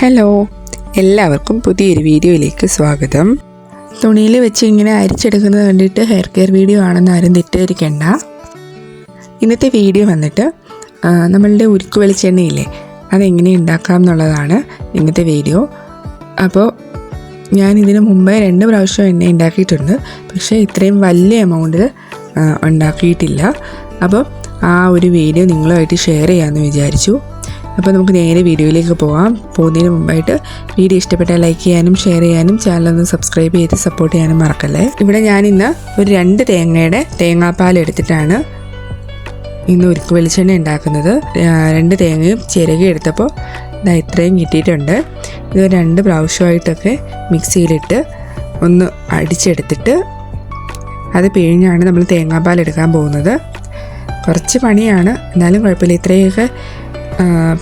Hello എല്ലാവർക്കും പുതിയൊരു വീഡിയോയിലേക്ക് സ്വാഗതം. തുണിയിൽ വെച്ച് ഇങ്ങനെ അരിച്ചെടുക്കുന്നത് കണ്ടിട്ട് ഹെയർ കെയർ വീഡിയോ ആണെന്ന് ആരും തെറ്റിദ്ധരിക്കണ്ട. ഇന്നത്തെ വീഡിയോ വന്നിട്ട് നമ്മളുടെ ഉരുക്ക് വെളിച്ചെണ്ണയില്ലേ അതെങ്ങനെ ഉണ്ടാക്കാം എന്നുള്ളതാണ് ഇന്നത്തെ വീഡിയോ അപ്പോൾ ഞാൻ ഇതിന് മുമ്പേ രണ്ട് പ്രാവശ്യം എണ്ണ ഉണ്ടാക്കിയിട്ടുണ്ട്. പക്ഷേ ഇത്രയും വലിയ എമൗണ്ടിൽ ഉണ്ടാക്കിയിട്ടില്ല. അപ്പോൾ ആ ഒരു വീഡിയോ നിങ്ങളുമായിട്ട് ഷെയർ ചെയ്യാമെന്ന് വിചാരിച്ചു. അപ്പോൾ നമുക്ക് നേരെ വീഡിയോയിലേക്ക് പോകാം പോകുന്നതിന് മുമ്പായിട്ട് വീഡിയോ ഇഷ്ടപ്പെട്ടാൽ ലൈക്ക് ചെയ്യാനും ഷെയർ ചെയ്യാനും ചാനലൊന്ന് സബ്സ്ക്രൈബ് ചെയ്ത് സപ്പോർട്ട് ചെയ്യാനും മറക്കല്ലേ? ഇവിടെ ഞാനിന്ന് ഒരു രണ്ട് തേങ്ങയുടെ തേങ്ങാപ്പാൽ എടുത്തിട്ടാണ് ഇന്ന് ഉരുക്ക് വെളിച്ചെണ്ണ ഉണ്ടാക്കുന്നത്. രണ്ട് തേങ്ങയും ചിരകി എടുത്തപ്പോൾ ഇതാ ഇത്രയും കിട്ടിയിട്ടുണ്ട്. ഇത് രണ്ട് പ്രാവശ്യമായിട്ടൊക്കെ മിക്സിയിലിട്ട് ഒന്ന് അടിച്ചെടുത്തിട്ട് അത് പിഴിഞ്ഞാണ് നമ്മൾ തേങ്ങാപ്പാൽ എടുക്കാൻ പോകുന്നത്. കുറച്ച് പണിയാണ്. എന്നാലും കുഴപ്പമില്ല. ഇത്രയൊക്കെ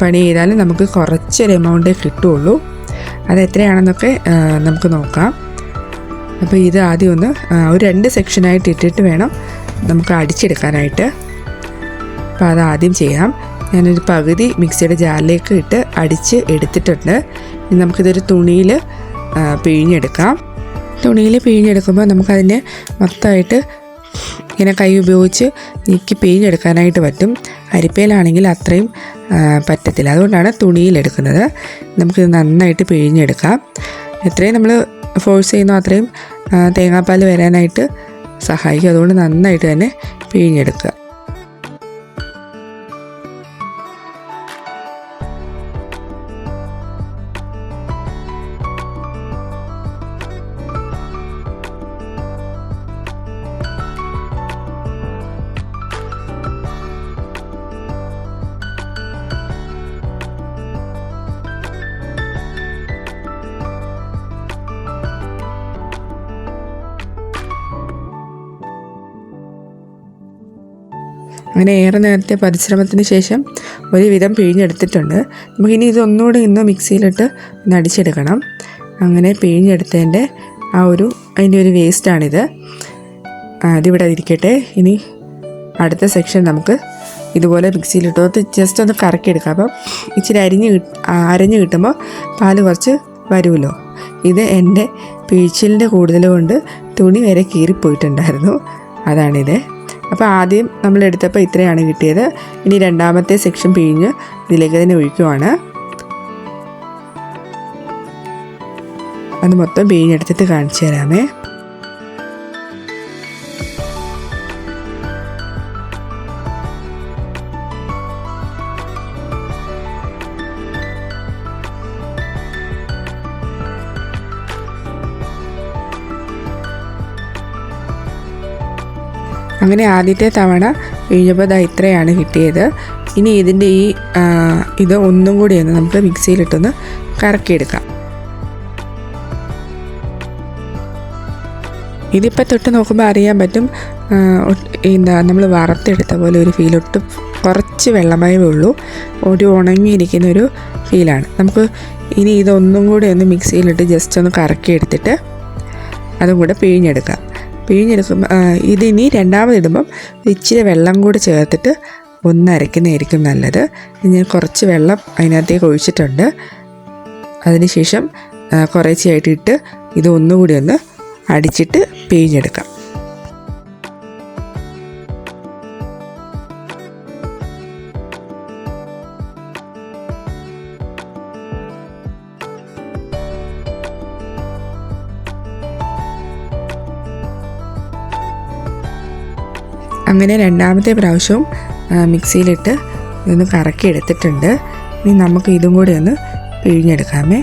പണി ചെയ്താൽ നമുക്ക് കുറച്ചൊരു എമൗണ്ട് കിട്ടുള്ളൂ. അത് എത്രയാണെന്നൊക്കെ നമുക്ക് നോക്കാം. അപ്പോൾ ഇത് ആദ്യം ഒന്ന് ഒരു രണ്ട് സെക്ഷനായിട്ട് ഇട്ടിട്ട് വേണം നമുക്ക് അടിച്ചെടുക്കാനായിട്ട്. അപ്പോൾ അത് ആദ്യം ചെയ്യാം. ഞാനൊരു പകുതി മിക്സിയുടെ ജാറിലേക്ക് ഇട്ട് അടിച്ച് എടുത്തിട്ടുണ്ട്. ഇനി നമുക്കിതൊരു തുണിയിൽ പിഴിഞ്ഞെടുക്കാം. തുണിയിൽ പിഴിഞ്ഞെടുക്കുമ്പോൾ നമുക്കതിനെ മൊത്തമായിട്ട് ഇങ്ങനെ കൈ ഉപയോഗിച്ച് നീക്കി പിഴിഞ്ഞെടുക്കാനായിട്ട് പറ്റും. അരിപ്പയിലാണെങ്കിൽ അത്രയും പറ്റത്തില്ല. അതുകൊണ്ടാണ് തുണിയിലെടുക്കുന്നത് നമുക്കിത് നന്നായിട്ട് പിഴിഞ്ഞെടുക്കാം. എത്രയും നമ്മൾ ഫോഴ്സ് ചെയ്യുന്നോ അത്രയും തേങ്ങാപ്പാൽ വരാനായിട്ട് സഹായിക്കും. അതുകൊണ്ട് നന്നായിട്ട് തന്നെ പിഴിഞ്ഞെടുക്കുക. അങ്ങനെ ഏറെ നേരത്തെ പരിശ്രമത്തിന് ശേഷം ഒരുവിധം പിഴിഞ്ഞെടുത്തിട്ടുണ്ട്. നമുക്കിനി ഇതൊന്നുകൂടി ഇന്ന് മിക്സിയിലിട്ട് ഒന്ന് അടിച്ചെടുക്കണം. അങ്ങനെ പിഴിഞ്ഞെടുത്തതിന്റെ ആ ഒരു അതിന്റെ ഒരു വേസ്റ്റാണിത്. അതിവിടെ ഇരിക്കട്ടെ. ഇനി അടുത്ത സെക്ഷൻ നമുക്ക് ഇതുപോലെ മിക്സിയിലിട്ട് ജസ്റ്റ് ഒന്ന് കറക്കിയെടുക്കാം. അപ്പം ഇച്ചിരി അരിഞ്ഞ് അരഞ്ഞ് കിട്ടുമ്പോൾ പാൽ കുറച്ച് വരുമല്ലോ. ഇത് എന്റെ പിഴിച്ചിലിന്റെ കൂടുതൽ കൊണ്ട് തുണി വരെ കീറിപ്പോയിട്ടുണ്ടായിരുന്നു. അതാണിത്. അപ്പോൾ ആദ്യം നമ്മൾ എടുത്തപ്പോൾ ഇത്രയാണ് കിട്ടിയത്. ഇനി രണ്ടാമത്തെ സെക്ഷൻ പിഴിഞ്ഞ് ഇതിലേക്ക് തന്നെ ഒഴിക്കുവാണ്. അത് മൊത്തം പിഴിഞ്ഞെടുത്തിട്ട് കാണിച്ചു തരാമേ. അങ്ങനെ ആദ്യത്തെ തവണ എഴുപത് ഇത്രയാണ് കിട്ടിയത്. ഇനി ഇതിന്റെ ഈ ഇത് ഒന്നും കൂടി ഒന്ന് നമുക്ക് മിക്സിയിലിട്ടൊന്ന് കറക്കിയെടുക്കാം. ഇതിപ്പോൾ തൊട്ട് നോക്കുമ്പോൾ അറിയാൻ പറ്റും എന്താ നമ്മൾ വറുത്തെടുത്ത പോലെ ഒരു ഫീൽ ഒട്ടും കുറച്ച് വെള്ളമയമേ ഉള്ളൂ. ഒരു ഉണങ്ങിയിരിക്കുന്ന ഒരു ഫീലാണ് നമുക്ക് ഇനി ഇതൊന്നും കൂടി ഒന്ന് മിക്സിയിലിട്ട് ജസ്റ്റ് ഒന്ന് കറക്കി എടുത്തിട്ട് അതും കൂടെ പിഴിഞ്ഞെടുക്കാം. പിഴിഞ്ഞെടുക്കുമ്പോൾ ഇതിനി രണ്ടാമതിടുമ്പം ഇച്ചിരി വെള്ളം കൂടി ചേർത്തിട്ട് ഒന്ന് അരയ്ക്കുന്നതായിരിക്കും നല്ലത്. ഞാൻ കുറച്ച് വെള്ളം അതിനകത്തേക്ക് ഒഴിച്ചിട്ടുണ്ട്. അതിനുശേഷം കുറേശ്ശെ ഇട്ട് ഇത് ഒന്നുകൂടി ഒന്ന് അടിച്ചിട്ട് പിഴിഞ്ഞെടുക്കാം. അങ്ങനെ രണ്ടാമത്തെ പ്രാവശ്യവും മിക്സിയിലിട്ട് ഇതൊന്ന് കറക്കി എടുത്തിട്ടുണ്ട് ഇനി നമുക്ക് ഇതും കൂടി ഒന്ന് പിഴിഞ്ഞെടുക്കാമേ.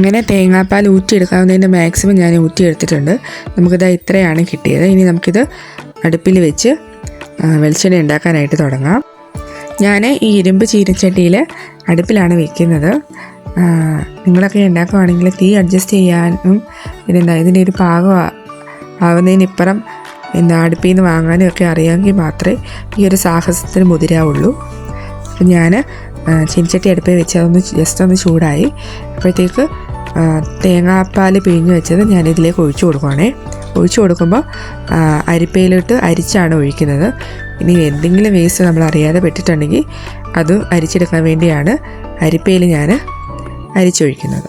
അങ്ങനെ തേങ്ങാപ്പാൽ ഊറ്റിയെടുക്കാവുന്നതിന്റെ മാക്സിമം ഞാൻ ഊറ്റിയെടുത്തിട്ടുണ്ട്. നമുക്കിത് ഇത്രയാണ് കിട്ടിയത്. ഇനി നമുക്കിത് അടുപ്പിൽ വെച്ച് വെളിച്ചെണ്ണ ഉണ്ടാക്കാനായിട്ട് തുടങ്ങാം. ഞാൻ ഈ ഇരുമ്പ് ചീനച്ചട്ടിയിൽ അടുപ്പിലാണ് വെക്കുന്നത്. നിങ്ങളൊക്കെ ഉണ്ടാക്കുവാണെങ്കിൽ തീ അഡ്ജസ്റ്റ് ചെയ്യാനും പിന്നെന്താ ഇതിന്റെ ഒരു പാകം ആവുന്നതിനിപ്പുറം എന്താ അടുപ്പിൽ നിന്ന് വാങ്ങാനും ഒക്കെ അറിയാമെങ്കിൽ മാത്രമേ ഈ ഒരു സാഹസത്തിന് മുതിരാവുള്ളൂ. അപ്പം ഞാൻ ചീനച്ചട്ടി അടുപ്പിൽ വെച്ച് അതൊന്ന് ജസ്റ്റ് ഒന്ന് ചൂടായി. അപ്പോഴത്തേക്ക് തേങ്ങാപ്പാൽ പിഴിഞ്ഞ് വെച്ചത് ഞാൻ ഇതിലേക്ക് ഒഴിച്ചു കൊടുക്കുവാണേ. ഒഴിച്ചു കൊടുക്കുമ്പോൾ അരിപ്പയിലിട്ട് അരിച്ചാണ് ഒഴിക്കുന്നത്. ഇനി എന്തെങ്കിലും വേസ്റ്റ് നമ്മൾ അറിയാതെ പെട്ടിട്ടുണ്ടെങ്കിൽ അത് അരിച്ചെടുക്കാൻ വേണ്ടിയാണ് അരിപ്പയിൽ ഞാൻ അരിച്ചൊഴിക്കുന്നത്.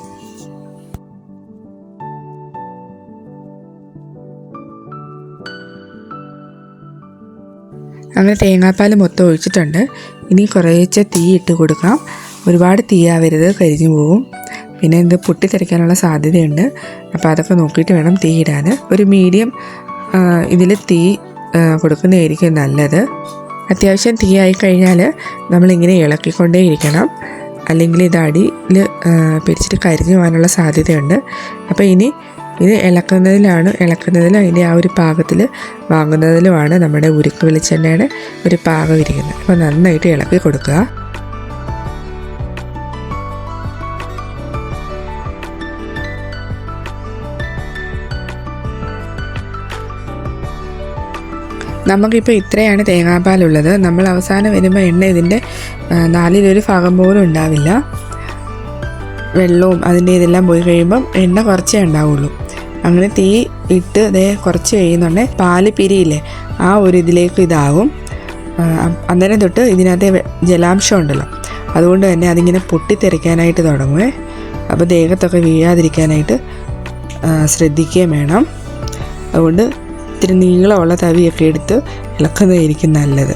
അങ്ങനെ തേങ്ങാപ്പാൽ മൊത്തം ഒഴിച്ചിട്ടുണ്ട്. ഇനി കുറേശ്ശെ തീ ഇട്ട് കൊടുക്കാം. ഒരുപാട് തീയാവരുത് കരിഞ്ഞു പോകും പിന്നെ ഇത് പൊട്ടിത്തെറിക്കാനുള്ള സാധ്യതയുണ്ട്. അപ്പോൾ അതൊക്കെ നോക്കിയിട്ട് വേണം തീ ഇടാൻ ഒരു മീഡിയം ഇതിൽ തീ കൊടുക്കുന്നതായിരിക്കും നല്ലത്. അത്യാവശ്യം തീ ആയി കഴിഞ്ഞാൽ നമ്മളിങ്ങനെ ഇളക്കിക്കൊണ്ടേ ഇരിക്കണം. അല്ലെങ്കിൽ ഇത് അടിയിൽ പിടിച്ചിട്ട് കരിഞ്ഞു പോകാനുള്ള സാധ്യതയുണ്ട്. അപ്പോൾ ഇനി ഇത് ഇളക്കുന്നതിലാണ് ഇളക്കുന്നതിൽ അതിന്റെ ആ ഒരു പാകത്തിൽ വാങ്ങുന്നതിലുമാണ് നമ്മുടെ ഉരുക്ക് വെളിച്ചെണ്ണയുടെ ഒരു പാകം ഇരിക്കുന്നത്. അപ്പോൾ നന്നായിട്ട് ഇളക്കി കൊടുക്കുക. നമുക്കിപ്പോൾ ഇത്രയാണ് തേങ്ങാപ്പാലുള്ളത്. നമ്മൾ അവസാനം വരുമ്പോൾ എണ്ണ ഇതിന്റെ നാലിലൊരു ഭാഗം പോലും ഉണ്ടാവില്ല. വെള്ളവും അതിന്റെ ഇതെല്ലാം പോയി കഴിയുമ്പം എണ്ണ കുറച്ചേ ഉണ്ടാവുള്ളൂ. അങ്ങനെ തീ ഇട്ട് ഇതേ കുറച്ച് കഴിയുന്നുണ്ടെ. പാൽ പിരിയില്ലേ ആ ഒരു ഇതിലേക്ക് അ- അന്നേരം തൊട്ട് ഇതിനകത്ത് ജലാംശം ഉണ്ടല്ലോ. അതുകൊണ്ട് തന്നെ അതിങ്ങനെ പൊട്ടിത്തെറിക്കാനായിട്ട് തുടങ്ങുമേ അപ്പോൾ ദേഹത്തൊക്കെ വീഴാതിരിക്കാനായിട്ട് ശ്രദ്ധിക്കുകയും വേണം. അതുകൊണ്ട് ഇത്തിരി നീളമുള്ള തവിയൊക്കെ എടുത്ത് ഇളക്കുന്നതായിരിക്കും നല്ലത്.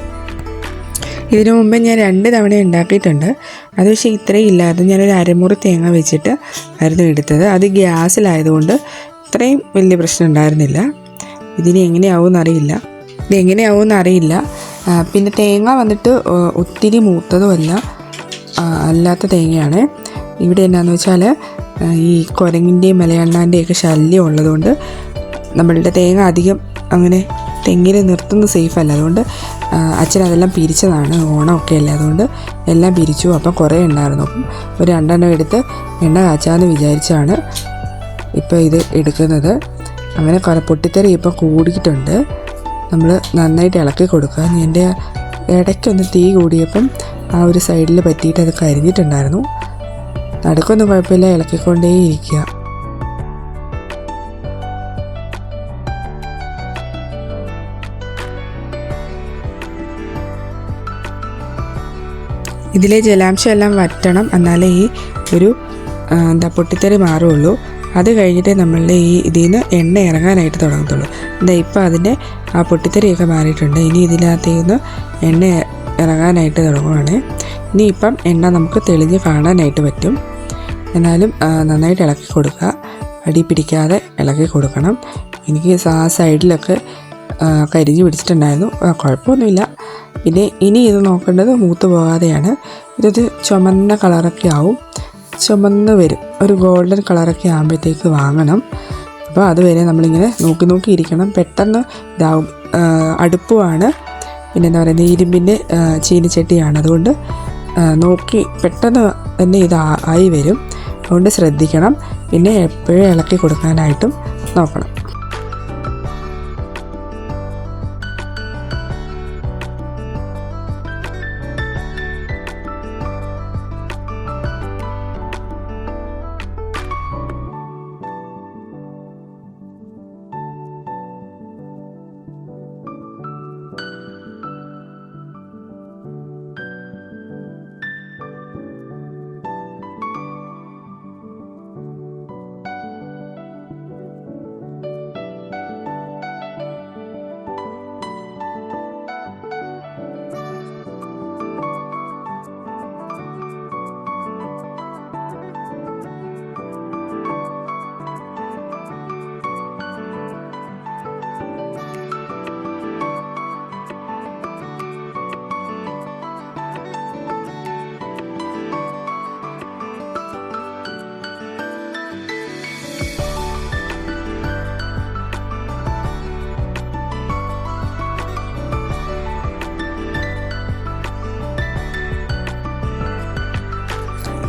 ഇതിനു മുമ്പ് ഞാൻ രണ്ട് തവണ ഉണ്ടാക്കിയിട്ടുണ്ട്. അത് പക്ഷേ ഇത്രയും ഇല്ലാതെ ഞാനൊരു അരമുറി തേങ്ങ വെച്ചിട്ട് ആയിരുന്നു എടുത്തത്. അത് ഗ്യാസിലായതുകൊണ്ട് ഇത്രയും വലിയ പ്രശ്നം ഉണ്ടായിരുന്നില്ല. ഇതിന് എങ്ങനെയാവും അറിയില്ല. ഇത് എങ്ങനെയാവും അറിയില്ല. പിന്നെ തേങ്ങ വന്നിട്ട് ഒത്തിരി മൂത്തതുമല്ല. അല്ല അല്ലാത്ത തേങ്ങയാണ്. ഇവിടെ എന്നാന്ന് വെച്ചാൽ ഈ കുരങ്ങിന്റെയും മലയണ്ണാന്റെയൊക്കെ ശല്യം ഉള്ളതുകൊണ്ട് നമ്മളുടെ തേങ്ങ അധികം അങ്ങനെ തെങ്ങിൽ നിർത്തുന്നത് സേഫ് അല്ല. അതുകൊണ്ട് അച്ഛൻ അതെല്ലാം പിരിച്ചതാണ് ഓണമൊക്കെ അല്ലേ? അതുകൊണ്ട് എല്ലാം പിരിച്ചു. അപ്പം കുറേ ഉണ്ടായിരുന്നു. അപ്പം ഒരു രണ്ടെണ്ണം എടുത്ത് എണ്ണ കാച്ചാന്ന് വിചാരിച്ചാണ് ഇപ്പോൾ ഇത് എടുക്കുന്നത്. അങ്ങനെ കുറെ പൊട്ടിത്തെറി ഇപ്പോൾ കൂടിയിട്ടുണ്ട്. നമ്മൾ നന്നായിട്ട് ഇളക്കി കൊടുക്കുക. എന്റെ ഇടയ്ക്കൊന്ന് തീ കൂടിയപ്പം ആ ഒരു സൈഡിൽ പറ്റിയിട്ട് അത് കരിഞ്ഞിട്ടുണ്ടായിരുന്നു. നടുക്കൊന്നും കുഴപ്പമില്ല. ഇളക്കിക്കൊണ്ടേ ഇരിക്കുക ഇതിലെ ജലാംശം എല്ലാം വറ്റണം എന്നാലേ ഈ ഒരു എന്താ പൊട്ടിത്തെറി മാറുള്ളൂ. അത് കഴിഞ്ഞിട്ടേ നമ്മളുടെ ഈ ഇതിൽ നിന്ന് എണ്ണ ഇറങ്ങാനായിട്ട് തുടങ്ങത്തുള്ളൂ. എന്താ ഇപ്പം അതിന്റെ ആ പൊട്ടിത്തെറിയൊക്കെ മാറിയിട്ടുണ്ട്. ഇനി ഇതിനകത്തേക്ക് നിന്ന് എണ്ണ ഇറങ്ങാനായിട്ട് തുടങ്ങുവാണ്. ഇനി ഇപ്പം എണ്ണ നമുക്ക് തെളിഞ്ഞ് കാണാനായിട്ട് പറ്റും. എന്നാലും നന്നായിട്ട് ഇളക്കി കൊടുക്കുക. അടി പിടിക്കാതെ ഇളക്കി കൊടുക്കണം. എനിക്ക് ആ സൈഡിലൊക്കെ കരിഞ്ഞ് പിടിച്ചിട്ടുണ്ടായിരുന്നു. കുഴപ്പമൊന്നുമില്ല. പിന്നെ ഇനി ഇത് നോക്കേണ്ടത് മൂത്ത് പോകാതെയാണ്. ഇതൊരു ചുമന്ന കളറൊക്കെ ആവും. ചുമന്ന് വരും. ഒരു ഗോൾഡൻ കളറൊക്കെ ആകുമ്പോഴത്തേക്ക് വാങ്ങണം. അപ്പോൾ അതുവരെ നമ്മളിങ്ങനെ നോക്കി നോക്കി ഇരിക്കണം. പെട്ടെന്ന് ഇതാവും. അടുപ്പുമാണ് പിന്നെ എന്താ പറയുക ഇരുമ്പിന്റെ ചീനിച്ചട്ടിയാണ്. അതുകൊണ്ട് നോക്കി പെട്ടെന്ന് തന്നെ ഇത് ആയി വരും. അതുകൊണ്ട് ശ്രദ്ധിക്കണം. പിന്നെ എപ്പോഴും ഇളക്കി കൊടുക്കാനായിട്ടും നോക്കണം.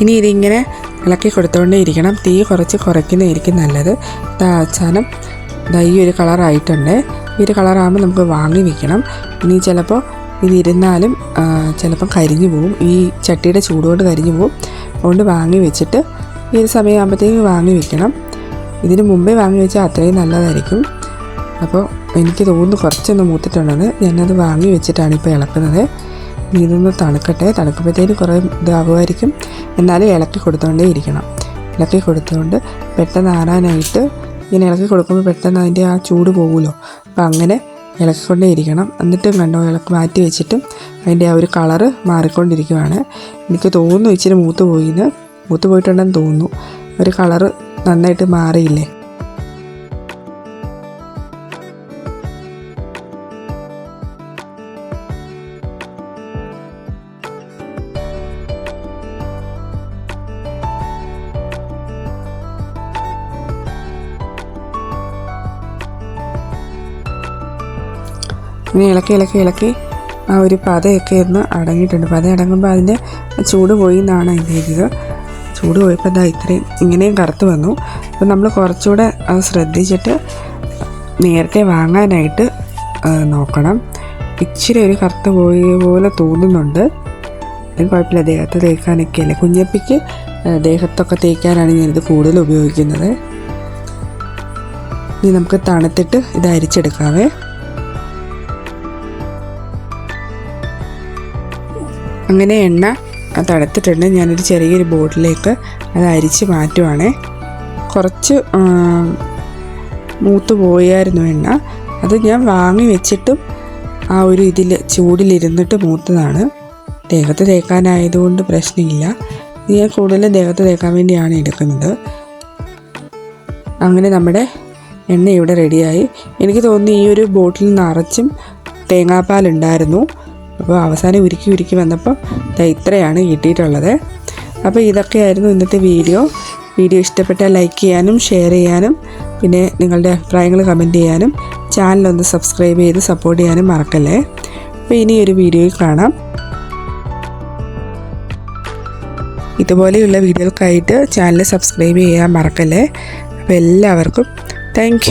ഇനി ഇതിങ്ങനെ ഇളക്കി കൊടുത്തുകൊണ്ടേ ഇരിക്കണം. തീ കുറച്ച് കുറയ്ക്കുന്നതായിരിക്കും നല്ലത്. അവസാനം ഈ ഒരു കളറായിട്ടുണ്ട് ഈ ഒരു കളറാകുമ്പോൾ നമുക്ക് വാങ്ങി വെക്കണം. ഇനി ചിലപ്പോൾ ഇതിരുന്നാലും ചിലപ്പം കരിഞ്ഞു പോവും. ഈ ചട്ടിയുടെ ചൂടുകൊണ്ട് കരിഞ്ഞു പോവും. അതുകൊണ്ട് വാങ്ങി വെച്ചിട്ട് ഈ ഒരു സമയമാകുമ്പോഴത്തേക്ക് വാങ്ങി വെക്കണം. ഇതിന് മുമ്പേ വാങ്ങി വെച്ചാൽ അത്രയും നല്ലതായിരിക്കും. അപ്പോൾ എനിക്ക് തോന്നുന്നു കുറച്ചൊന്ന് മൂത്തിട്ടുണ്ടെന്ന്. ഞാനത് വാങ്ങി വെച്ചിട്ടാണ് ഇപ്പോൾ ഇളക്കുന്നത്. ഇതൊന്ന് തണുക്കട്ടെ. തണുക്കുമ്പോഴത്തേന് കുറേ ഇതാകുമായിരിക്കും എന്നാലും ഇളക്കി കൊടുത്തുകൊണ്ടേ ഇരിക്കണം. ഇളക്കി കൊടുത്തുകൊണ്ട് പെട്ടെന്ന് ആറാനായിട്ട് ഇങ്ങനെ ഇളക്കി കൊടുക്കുമ്പോൾ പെട്ടെന്ന് അതിന്റെ ആ ചൂട് പോകുമല്ലോ അപ്പം അങ്ങനെ ഇളക്കിക്കൊണ്ടേ ഇരിക്കണം. എന്നിട്ടും കണ്ടോ ഇളക്കി മാറ്റി വെച്ചിട്ടും അതിന്റെ ആ ഒരു കളറ് മാറിക്കൊണ്ടിരിക്കുവാണ്. എനിക്ക് തോന്നുന്നു ഇച്ചിരി മൂത്ത് പോയിന്ന്. മൂത്ത് പോയിട്ടുണ്ടെന്ന് തോന്നുന്നു. ഒരു കളറ് നന്നായിട്ട് മാറിയില്ലേ? ഇങ്ങനെ ഇളക്കി ഇളക്കി ഇളക്കി ആ ഒരു പതയൊക്കെ ഒന്ന് അടങ്ങിയിട്ടുണ്ട്. പത അടങ്ങുമ്പോൾ അതിന്റെ ചൂട് പോയി എന്നാണ് അതിന്റെ ഇത് ചൂട് പോയപ്പോൾ എന്താ ഇത്രയും ഇങ്ങനെയും കറുത്ത് വന്നു. അപ്പം നമ്മൾ കുറച്ചുകൂടെ ശ്രദ്ധിച്ചിട്ട് നേരത്തെ വാങ്ങാനായിട്ട് നോക്കണം. ഇച്ചിരി ഒരു കറുത്ത് പോയ പോലെ തോന്നുന്നുണ്ട്. അതിന് കുഴപ്പമില്ല. ദേഹത്ത് തേക്കാനൊക്കെ അല്ലേ? കുഞ്ഞപ്പിക്ക് ദേഹത്തൊക്കെ തേക്കാനാണ് ഞാനിത് കൂടുതൽ ഉപയോഗിക്കുന്നത്. ഇനി നമുക്ക് തണുത്തിട്ട് ഇത് അരിച്ചെടുക്കാവേ. അങ്ങനെ എണ്ണ തണുത്തിട്ടുണ്ട്. ഞാനൊരു ചെറിയൊരു ബോട്ടിലേക്ക് അത് അരിച്ച് മാറ്റുവാണേ. കുറച്ച് മൂത്ത് പോയായിരുന്നു എണ്ണ. അത് ഞാൻ വാങ്ങി വെച്ചിട്ടും ആ ഒരു ഇതിൽ ചൂടിലിരുന്നിട്ട് മൂത്തതാണ്. ദേഹത്ത് തേക്കാനായതുകൊണ്ട് പ്രശ്നമില്ല. ഞാൻ കൂടുതലും ദേഹത്ത് തേക്കാൻ വേണ്ടിയാണ് എടുക്കുന്നത്. അങ്ങനെ നമ്മുടെ എണ്ണ ഇവിടെ റെഡിയായി എനിക്ക് തോന്നുന്നു ഈ ഒരു ബോട്ടിൽ നിറച്ചും തേങ്ങാപ്പാലുണ്ടായിരുന്നു അപ്പോൾ അവസാനം ഉരുക്കി ഉരുക്കി വന്നപ്പോൾ ഇത്രയാണ് കിട്ടിയിട്ടുള്ളത്. അപ്പോൾ ഇതൊക്കെയായിരുന്നു ഇന്നത്തെ വീഡിയോ. വീഡിയോ ഇഷ്ടപ്പെട്ടാൽ ലൈക്ക് ചെയ്യാനും ഷെയർ ചെയ്യാനും പിന്നെ നിങ്ങളുടെ അഭിപ്രായങ്ങൾ കമന്റ് ചെയ്യാനും ചാനലൊന്ന് സബ്സ്ക്രൈബ് ചെയ്ത് സപ്പോർട്ട് ചെയ്യാനും മറക്കല്ലേ. അപ്പോൾ ഇനി ഒരു വീഡിയോയിൽ കാണാം. ഇതുപോലെയുള്ള വീഡിയോകൾക്കായിട്ട് ചാനൽ സബ്സ്ക്രൈബ് ചെയ്യാൻ മറക്കല്ലേ. അപ്പോൾ എല്ലാവർക്കും താങ്ക്